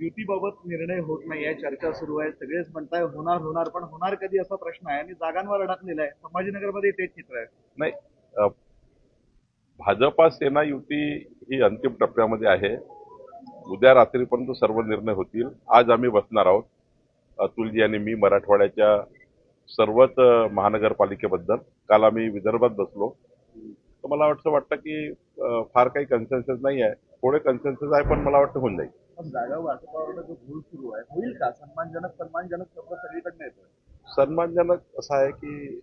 युतीबाबत निर्णय होत नाही आहे चर्चा सुरू आहे सगळेच म्हणताय होणार होणार पण होणार कधी असा प्रश्न आहे आणि जागांवर अडकलेला आहे. संभाजीनगरमध्ये तेच चित्र आहे. नाही भाजपा सेना युती ही अंतिम टप्प्यामध्ये आहे. उद्या रात्रीपर्यंत सर्व निर्णय होतील. आज आम्ही बसणार आहोत. अतुलजी आणि मी मराठवाड्याच्या सर्वच महानगरपालिकेबद्दल. काल आम्ही विदर्भात बसलो. तर मला वाटतं वाटतं की फार काही कन्सेन्सेस नाही आहे. थोडे कन्सेन्सेस आहे पण मला वाटतं होऊन जाईल. जागा वाटपावर जो भूल सुरू आहे होईल का? सन्मानजनक सन्मानजनक शब्द सगळीकडनं येतोय. सन्मानजनक असं आहे की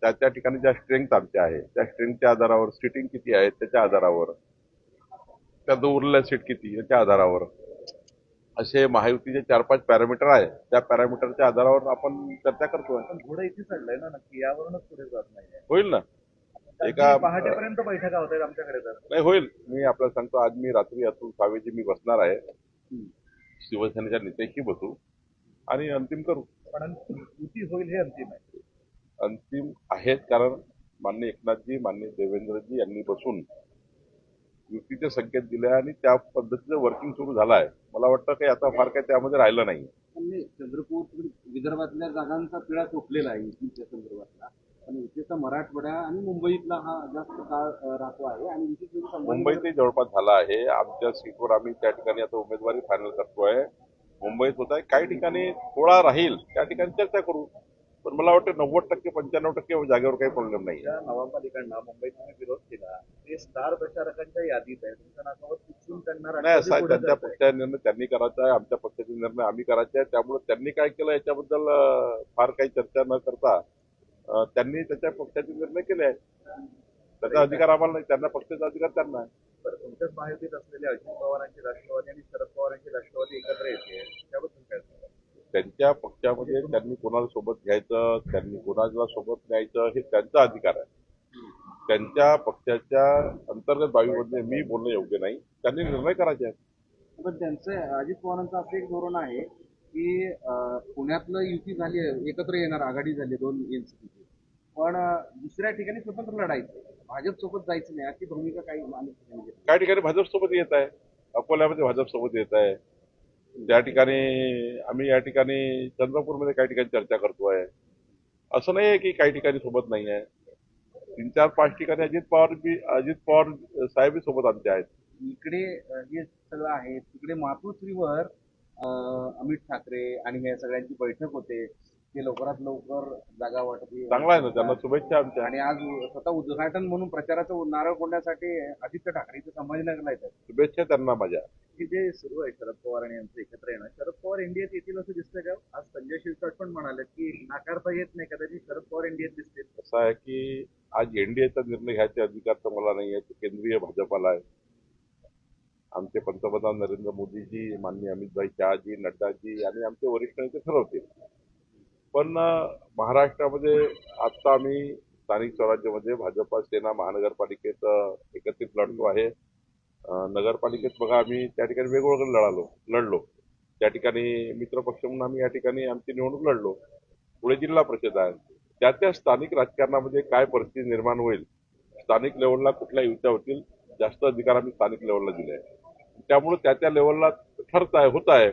त्या त्या ठिकाणी ज्या स्ट्रेंथ आमच्या आहे त्या स्ट्रेंथच्या आधारावर सिटिंग किती आहे त्याच्या आधारावर. त्या दो उरलेल्या सीट किती याच्या आधारावर. असे महायुतीचे चार पाच पॅरामीटर आहे त्या पॅरामीटरच्या आधारावर आपण चर्चा करतोय. पण घोडं इथे चढलंय ना नक्की यावरूनच पुढे जात नाहीये. होईल ना? एका पहाटेपर्यंत बैठका होत आहेत आमच्याकडे तर. नाही होईल. मी आपल्याला सांगतो आज मी रात्री अतुल सावेजी मी बसणार आहे. शिवसेनेच्या नेत्याशी बसू आणि अंतिम करू. पण युती होईल हे अंतिम आहे. अंतिम आहेत कारण मान्य एकनाथजी मान्य देवेंद्रजी यांनी बसून युतीचे संकेत दिले आणि त्या पद्धतीचं वर्किंग सुरू झालं आहे मला वाटतं काही आता फार काही त्यामध्ये राहिलं नाही. चंद्रपूर विदर्भातल्या जागांचा पिढा सोपलेला आहे युतीच्या संदर्भातला. पण युतीचा मराठवाडा आणि मुंबईतला हा जास्त काळ राहतो आहे आणि विशेष मुंबईतही जवळपास झाला आहे. आमच्या सीटवर आम्ही त्या ठिकाणी आता उमेदवारी फायनल करतोय. मुंबईत होत आहे. काही ठिकाणी थोडा राहील. त्या ठिकाणी चर्चा करू. पण मला वाटतं नव्वद टक्के पंच्याण्णव टक्के जागेवर काही प्रॉब्लेम नाही. नवापालिकांना मुंबईत तुम्ही विरोध केला. ते स्टार प्रचारकांच्या यादीत आहे. तुमच्या नाकावर चिठ्ठून त्यांना नाही असं त्यांच्या. पक्षाचा निर्णय त्यांनी करायचा आहे. आमच्या पक्षाचे निर्णय आम्ही करायचे आहे त्यामुळे त्यांनी काय केलं याच्याबद्दल फार काही चर्चा न करता त्यांनी त्याच्या पक्षाचे निर्णय केले आहेत. त्याचा अधिकार आम्हाला नाही. त्यांना पक्षाचा अधिकार त्यांना आहे. तुमच्याच महायुतीत असलेले अजित पवारांची राष्ट्रवादी आणि शरद पवारांची राष्ट्रवादी एकत्र येते. त्याबद्दल काय? त्यांच्या पक्षामध्ये त्यांनी कोणाला सोबत घ्यायचं त्यांनी कोणाला सोबत न्यायचं हे त्यांचा अधिकार आहे. त्यांच्या पक्षाच्या अंतर्गत बाबीमध्ये मी बोलणं योग्य नाही. त्यांनी निर्णय करायचे आहेत. पण त्यांचं अजित पवारांचं असं एक धोरण आहे की पुण्यातलं युती झाली आहे, एकत्र येणार आघाडी झाली दोन एनसीपीची पण दुसऱ्या ठिकाणी स्वतंत्र लढायचं भाजप सोबत जायचं नाही. अशी भूमिका काही घेतली. काही ठिकाणी भाजपसोबत येत आहे. अकोल्यामध्ये भाजपसोबत येत आहे. त्या ठिकाणी आम्ही या ठिकाणी चंद्रपूरमध्ये काही ठिकाणी चर्चा करतोय असं नाही आहे की काही ठिकाणी सोबत नाही आहे. तीन चार पाच ठिकाणी अजित पवार बी अजित पवार साहेबही सोबत आमचे आहेत. इकडे हे सगळं आहे. तिकडे मातोश्रीवर अमित ठाकरे आणि या सगळ्यांची बैठक होते. ते लवकरात लवकर जागा वाटप चांगला आहे ना त्यांना शुभेच्छा आमच्या. आणि आज स्वतः उद्घाटन म्हणून प्रचाराचं नारळ फोडण्यासाठी आदित्य ठाकरे इथे संभाजीनगरला येतात शुभेच्छा त्यांना माझ्या. की जे सुरू आहे शरद पवार आणि यांचं एकत्र येणं. शरद पवार इंडियात येतील असं दिसतं का? आज संजय शिरसाट पण म्हणाले की नाकारता येत नाही कदाचित शरद पवार इंडियात दिसतील. असं आहे की आज एनडीएचा निर्णय घ्यायचे अधिकार तर मला नाही आहे ते केंद्रीय भाजपाला आहे. आमचे पंतप्रधान नरेंद्र मोदीजी माननीय अमितभाई शहाजी नड्डाजी आणि आमचे वरिष्ठ नेते ठरवतील. पण महाराष्ट्रामध्ये आत्ता आम्ही स्थानिक स्वराज्यामध्ये भाजपा सेना महानगरपालिकेत एकत्रित लढतो आहे. नगरपालिकेत बघा आम्ही त्या ठिकाणी वेगवेगळं लढालो लढलो. त्या ठिकाणी मित्रपक्ष म्हणून आम्ही या ठिकाणी आमची निवडणूक लढलो. पुढे जिल्हा परिषद आहे. त्या त्या स्थानिक राजकारणामध्ये काय परिस्थिती निर्माण होईल स्थानिक लेवलला कुठल्या युत्या होतील जास्त अधिकार आम्ही स्थानिक लेवलला दिले आहे त्यामुळे त्या त्या लेवलला ठरत आहे होत आहे.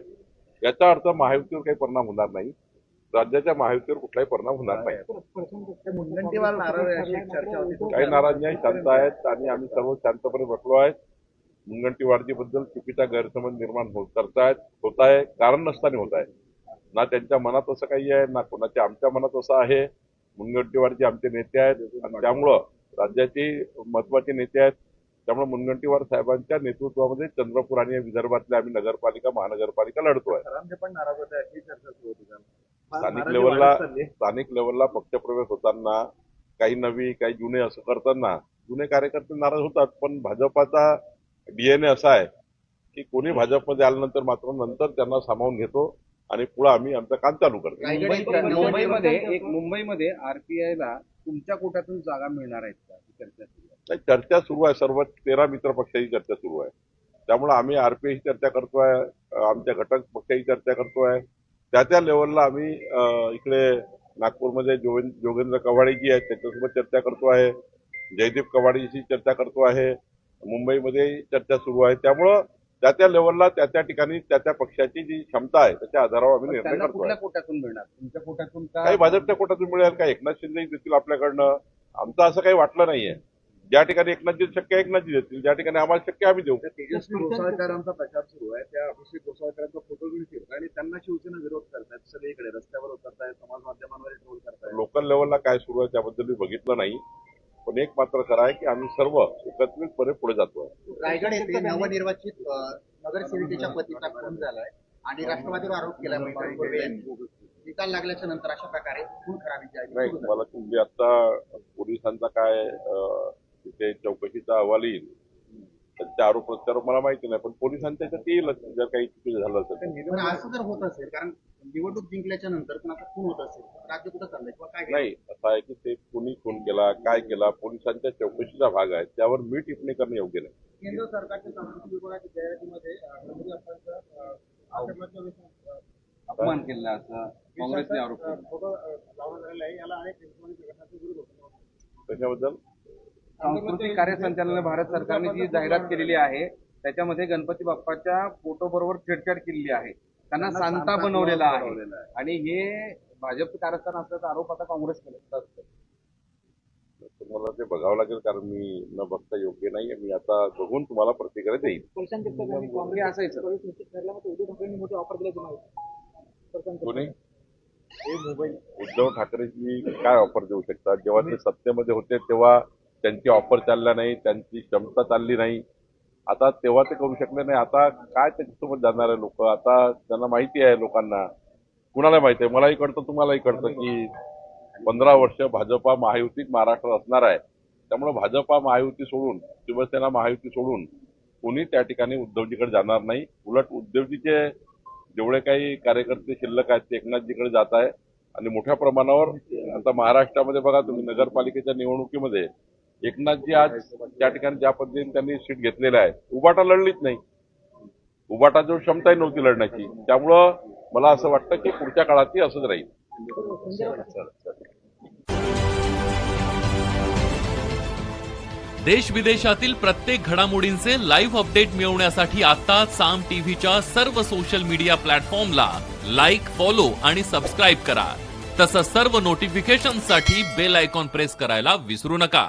याचा अर्थ महायुतीवर काही परिणाम होणार नाही. राज्याच्या महायुतीवर कुठलाही परिणाम होणार नाही. मुनगंटीवार नाराज आहे अशी एक चर्चा होती. काही नाराज नाही शांत आहेत. आणि आम्ही सर्व शांतपणे बसलो आहेत. मुनगंटीवारजीबद्दल चुकीचा गैरसमज निर्माण होत करतायत होत आहे. कारण नसताना होत आहे. ना त्यांच्या मनात असं काही आहे ना कोणाच्या आमच्या मनात असं आहे. मुनगंटीवारजी आमचे नेते आहेत. आणि त्यामुळं राज्याचे महत्त्वाचे नेते आहेत. त्यामुळे मुनगंटीवार साहेबांच्या नेतृत्वामध्ये चंद्रपूर आणि विदर्भातल्या आम्ही नगरपालिका महानगरपालिका लढतो स्थानिक लेवलला. स्थानिक लेवलला पक्षप्रवेश होताना काही नवी काही जुने असं करताना जुने कार्यकर्ते नाराज होतात. पण भाजपाचा डीएनए असा आहे की कोणी भाजपमध्ये आल्यानंतर मात्र नंतर त्यांना सामावून घेतो आणि पुढे आम्ही आमचं काम चालू करतो. मुंबईमध्ये एक मुंबईमध्ये आरपीआय ला तुमच्या कोट्यातून जागा मिळणार आहेत का? ही चर्चा सुरू आहे. नाही, चर्चा सुरू आहे. सर्व तेरा मित्र पक्षाची चर्चा सुरू आहे. त्यामुळे आम्ही आरपीआयची चर्चा करतोय. आमच्या घटक पक्षाची चर्चा करतोय. त्या त्या लेवलला आम्ही इकडे नागपूरमध्ये जोगें जोगेंद्र कवाडेजी आहेत त्यांच्यासोबत चर्चा करतो आहे. जयदीप कवाडेची चर्चा करतो आहे. मुंबईमध्ये चर्चा सुरू आहे. त्यामुळं त्या त्या लेवलला त्या त्या ठिकाणी त्या त्या पक्षाची जी क्षमता आहे त्याच्या आधारावर आम्ही निर्णय त्यांना करतो कुठल्या मिळणार? तुमच्या कोट्यातून का काही भाजपच्या कोटातून मिळेल का एकनाथ शिंदे देतील आपल्याकडनं. आमचं असं काही वाटलं नाहीये. ज्या ठिकाणी एकनाथजी शक्य आहे, एकनाथजी देतील ज्या ठिकाणी आम्हाला शक्य आम्ही देऊ. तेजस्वी घोसाळकरांचा प्रचार सुरू आहे. त्या अभिषेक घोसाळकरांचा फोटो घेऊन फिरत आणि त्यांना शिवसेना विरोध करतायत सगळीकडे. रस्त्यावर उतरतायत समाज माध्यमांवर ट्रोल करतायत. लोकल लेवलला काय सुरू आहे त्याबद्दल मी बघितलं नाही. पण एक मात्र खरं आहे की आम्ही सर्व एकत्रितपणे पुढे जातो रायगड येथे नवनिर्वाचित नगरसेविकेच्या पतीचा खून झालाय आणि राष्ट्रवादीवर आरोप केला निकाल लागल्याच्या नंतर अशा प्रकारे खून नाही आहे मला तुम्ही आता पोलिसांचा काय तिथे चौकशीचा अहवाल येईल त्यांचे आरोप प्रत्यारोप मला माहिती नाही पण पोलिसांच्या याच्यात येईलच जर काही चुकीचं झालं असेल. पण असं जर होत असेल कारण निवडणूक जिंकल्याच्या नंतर पण आता खून होत असेल. राज्य कुठं चाललंय किंवा काय नाही असं आहे की ते कुणी खून केला काय केला पोलिसांच्या चौकशीचा भाग आहे त्यावर मी टिप्पणी करणे योग्य नाही. केंद्र सरकारच्या सांस्कृतिक विभागाच्या जाहिरातीमध्ये अपमान केला असं काँग्रेसने आरोप केला. त्याच्याबद्दल सांस्कृतिक कार्य संचालनालय भारत सरकारने जी जाहिरात केलेली आहे त्याच्यामध्ये गणपती बाप्पाच्या फोटो बरोबर छेडछाड केलेली आहे. त्यांना सांता बनवलेला आहे. आणि हे भाजपचं कारस्थान असल्याचा आरोप आता काँग्रेस केला तुम्हाला ते बघावं लागेल कारण मी न बघता योग्य नाही मी आता बघून तुम्हाला प्रतिक्रिया देईन. असायचं. कोणी उद्धव ठाकरेंनी काय ऑफर देऊ शकतात? जेव्हा ते सत्तेमध्ये होते तेव्हा त्यांची ऑफर चालल्या नाही त्यांची क्षमता चालली नाही. आता तेव्हा ते करू शकले नाही. आता काय त्याच्यासोबत जाणार आहे लोक? आता त्यांना माहिती आहे लोकांना. कुणाला माहिती आहे? मलाही कळतं तुम्हालाही कळतं की पंधरा वर्ष भाजपा महायुतीत महाराष्ट्र असणार आहे. त्यामुळे भाजपा महायुती सोडून शिवसेना महायुती सोडून कोणी त्या ठिकाणी उद्धवजीकडे जाणार नाही. उलट उद्धवजीचे जेवढे काही कार्यकर्ते शिल्लक आहेत ते एकनाथजीकडे जात आहे. आणि मोठ्या प्रमाणावर आता महाराष्ट्रामध्ये बघा तुम्ही नगरपालिकेच्या निवडणुकीमध्ये एकनाथजी आज त्या ठिकाणी ज्या पद्धतीने त्यांनी सीट घेतलेलं आहे उबाटा लढलीच नाही. उबाटा जो क्षमताही नव्हती लढण्याची. त्यामुळं मला असं वाटतं की पुढच्या काळातही असंच राहील. देश विदेशातील प्रत्येक घडामोडींचे लाईव्ह अपडेट मिळवण्यासाठी आता साम टीव्हीच्या सर्व सोशल मीडिया प्लॅटफॉर्मला लाईक फॉलो आणि सबस्क्राईब करा. तसंच सर्व नोटिफिकेशनसाठी बेल आयकॉन प्रेस करायला विसरू नका.